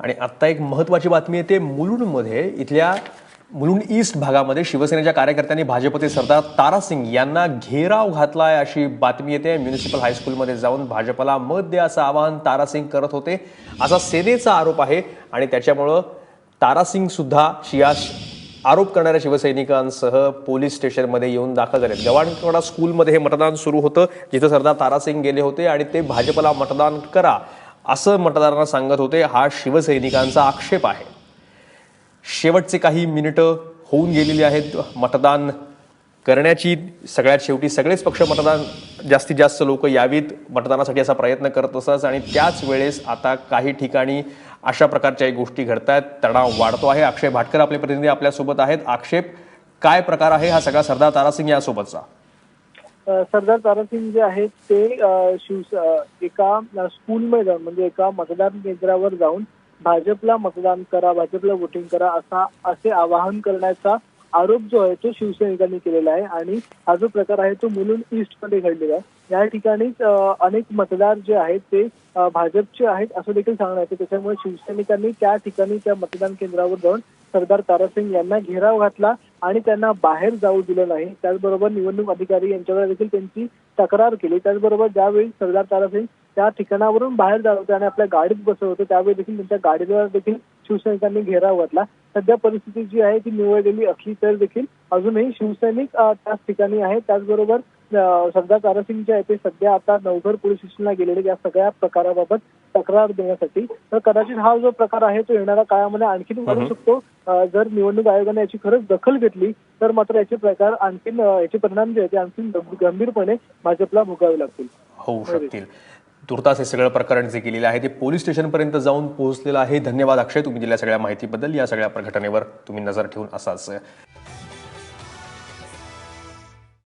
आणि आत्ता एक महत्वाची बातमी येते मुलुंडमध्ये इथल्या मुलुंड ईस्ट भागामध्ये शिवसेनेच्या कार्यकर्त्यांनी भाजपचे सरदार तारा सिंग यांना घेराव घातला आहे अशी बातमी येते. म्युनिसिपल हायस्कूलमध्ये जाऊन भाजपला मत द्या असं आवाहन तारा सिंग करत होते. असा सेनेचा आरोप आहे आणि त्याच्यामुळं तारा सिंग सुद्धा शिया आरोप करणाऱ्या शिवसैनिकांसह पोलीस स्टेशनमध्ये येऊन दाखल झाले गव्हाणकडा स्कूलमध्ये हे मतदान सुरू होतं जिथं सरदार तारासिंग गेले होते आणि ते भाजपला मतदान करा. असं मतदारांना सांगत होते हा शिवसैनिकांचा आक्षेप आहे. शेवटचे काही मिनिटं होऊन गेलेली आहेत मतदान करण्याची. सगळ्यात शेवटी सगळेच पक्ष मतदान जास्तीत जास्त लोक यावीत मतदानासाठी असा प्रयत्न करत असतात आणि त्याच वेळेस आता काही ठिकाणी अशा प्रकारच्या गोष्टी घडतायत. तणाव वाढतो आहे. अक्षय भाटकर आपले प्रतिनिधी आपल्यासोबत आहेत. आक्षेप काय प्रकार आहे हा सगळा सरदार तारासिंग यासोबतचा. सरदार तारासिंग जे आहेत ते शिव एका स्कूलमध्ये जाऊन म्हणजे एका मतदान केंद्रावर जाऊन भाजपला मतदान करा भाजपला वोटिंग करा असा असे आवाहन करण्याचा आरोप जो आहे तो शिवसैनिकांनी केलेला आहे. आणि हा जो प्रकार आहे तो मुलुंड ईस्टमध्ये घडलेला आहे. या ठिकाणी अनेक मतदार जे आहेत ते भाजपचे आहेत असं देखील सांगण्यात त्याच्यामुळे शिवसैनिकांनी त्या ठिकाणी त्या मतदान केंद्रावर जाऊन सरदार तारासिंग यांना घेराव घातला आणि त्यांना बाहेर जाऊ दिलं नाही. त्याचबरोबर निवडणूक अधिकारी यांच्याकडे देखील त्यांची तक्रार केली. त्याचबरोबर ज्यावेळी सरदार तारासिंग त्या ठिकाणावरून बाहेर जात होते आणि आपल्या गाडीत बसत होते त्यावेळी देखील त्यांच्या गाडीवर देखील शिवसैनिकांनी घेराव घातला. सध्या परिस्थिती जी आहे ती निवडलेली असली तर देखील अजूनही शिवसैनिक त्याच ठिकाणी आहेत. त्याचबरोबर सरदार तारासिंग जे आहे ते सध्या आता नवघर पोलीस स्टेशनला गेलेले या सगळ्या प्रकाराबाबत तक्रार देण्यासाठी. तर कदाचित हा जो प्रकार आहे तो येणाऱ्या काळामध्ये आणखीन वाढू शकतो. जर निवडणूक आयोगाने याची खरंच दखल घेतली तर मात्र याचे प्रकार आणखीन याचे परिणाम जे आहेत ते आणखीन गंभ- गंभीरपणे भाजपला भोगावे लागतील. होऊ शकतील. तुर्तास हे सगळं प्रकरण जे केलेलं आहे ते पोलीस स्टेशनपर्यंत जाऊन पोहोचलेलं आहे. धन्यवाद अक्षय तुम्ही दिलेल्या सगळ्या माहितीबद्दल. या सगळ्या घटनेवर तुम्ही नजर ठेवून असाच.